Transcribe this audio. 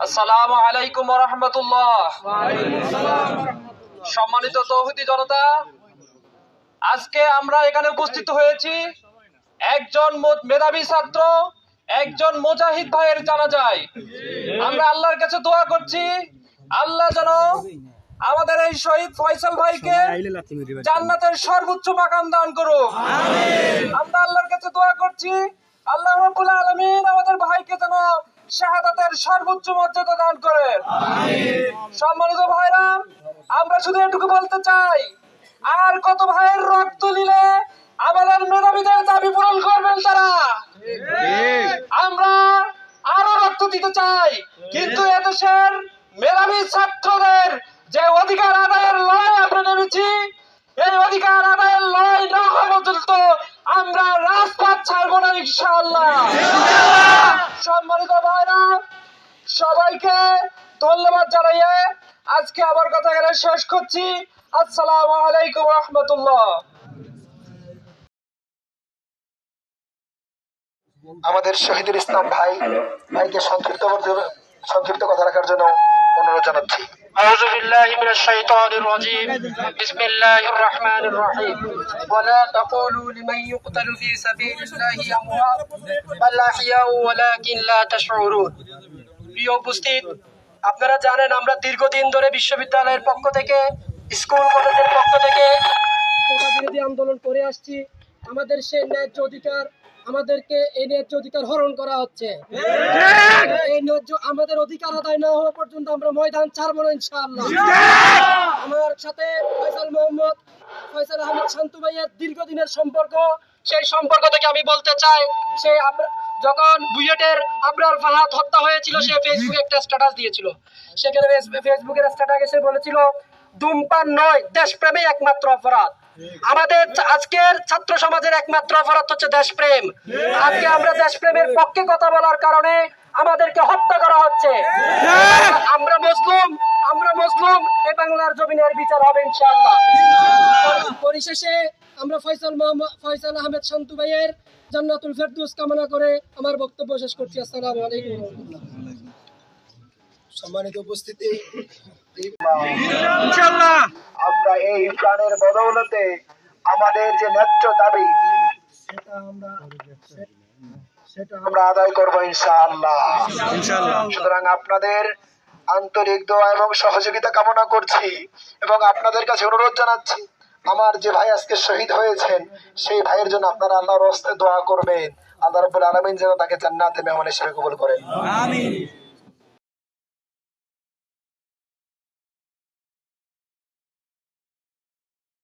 আসসালামু আলাইকুম রহমতুল্লাহ। সম্মানিত তৌহিদি জনতা আজকে আমরা এখানে উপস্থিত হয়েছি একজন মেধাবী ছাত্র একজন মুজাহিদ ভাইয়ের জানা যায় আমরা আল্লাহর কাছে দোয়া করছি আল্লাহ যেন আমাদের এই শহীদ ফয়সাল ভাইকে জান্নাতের সর্বোচ্চ মাকাম দান করুক। আমরা আল্লাহর কাছে দোয়া করছি আল্লাহ রাব্বুল আলামিন আমাদের ভাইকে যেন শাহাদাতের সর্বোচ্চ মর্যাদা দান করে সম্মানিত ভাইরা, আমরা শুধু এটুকু বলতে চাই, আর কত ভাইয়ের রক্ত নিলে আমাদের মেধাবীদের দাবি পূরণ করবেন তারা? আমরা আরও রক্ত দিতে চাই, কিন্তু এদেশের মেধাবী ছাত্রদের যে অধিকার আদায়ের লড়াই আমরা নেমেছি, এই অধিকার আদায়ের লড়াই না হওয়া পর্যন্ত আমরা রাজপথ ছাড়বো না ইনশাআল্লাহ। সম্মানিত ভাইরা, সবাইকে ধন্যবাদ জানাইয়ে আজকে আমার কথা এখানে শেষ করছি। আসসালামু আলাইকুম রহমতুল্লাহ। আমাদের শহীদুল ইসলাম ভাই, ভাইকে সংক্ষিপ্ত সংক্ষিপ্ত কথা রাখার জন্য অনুরোধ জানাচ্ছি। أعوذ بالله من الشيطان الرجيم بسم الله الرحمن الرحيم ولا تقولوا لمن يقتل في سبيل الله أموات بل أحياء ولكن لا تشعرون প্রিয় উপস্থিত আপনারা জানেন আমরা দীর্ঘদিন ধরে বিশ্ববিদ্যালয়ের পক্ষ থেকে স্কুল কলেজের পক্ষ থেকে কোটা বিরোধী আন্দোলন করে আসছি আমাদের সেই ন্যায্য অধিকার আমাদেরকে এই ন্যায্য অধিকার হরণ করা হচ্ছে। এই ন্যায্য আমাদের অধিকার আদায় না হওয়া পর্যন্ত আমরা ময়দান ছাড়বো না ইনশাআল্লাহ। আমার সাথে ফয়সাল মোহাম্মদ ফয়সাল আহমদ শান্তু ভাইয়ের দীর্ঘদিনের সম্পর্ক। সেই সম্পর্ক থেকে আমি বলতে চাই সে আব- যখন বুয়েটের আবরার ফাহাদ হত্যা হয়েছিল সে ফেসবুকে একটা স্ট্যাটাস দিয়েছিল। সেখানে ফেসবুকের স্ট্যাটাস এসে বলেছিল ধূমপান নয় দেশপ্রেমে একমাত্র অপরাধ। আমাদের আজকের ছাত্র সমাজের একমাত্র অপরাধ হচ্ছে দেশপ্রেম। আজকে আমরা দেশপ্রেমের পক্ষে কথা বলার কারণে আমাদেরকে হত্যা করা হচ্ছে। আমরা আমরা এই বাংলার জমিনের বিচার হবে পরিশেষে আমরা ফয়সাল ফয়সাল আহমেদ ভাইয়ের জান্নাতুল ফেরদৌস কামনা করে আমার বক্তব্য শেষ করছি। আসসালামু আলাইকুম। সম্মানিত উপস্থিতি। আমরা এই প্রাণের বদৌলতে আমাদের যে ন্যায্য দাবি সেটা আমরা সেটা আমরা আদায় করব ইনশাআল্লাহ। সুতরাং আপনাদের আন্তরিক দোয়া এবং সহযোগিতা কামনা করছি এবং আপনাদের কাছে অনুরোধ জানাচ্ছি আমার যে ভাই আজকে শহীদ হয়েছেন সেই ভাইয়ের জন্য আপনারা আল্লাহর হস্তে দোয়া করবেন। আল্লাহ রব্বুল আলমিন যেন তাকে জান্নাতে মেহমান হিসেবে কবুল করেন।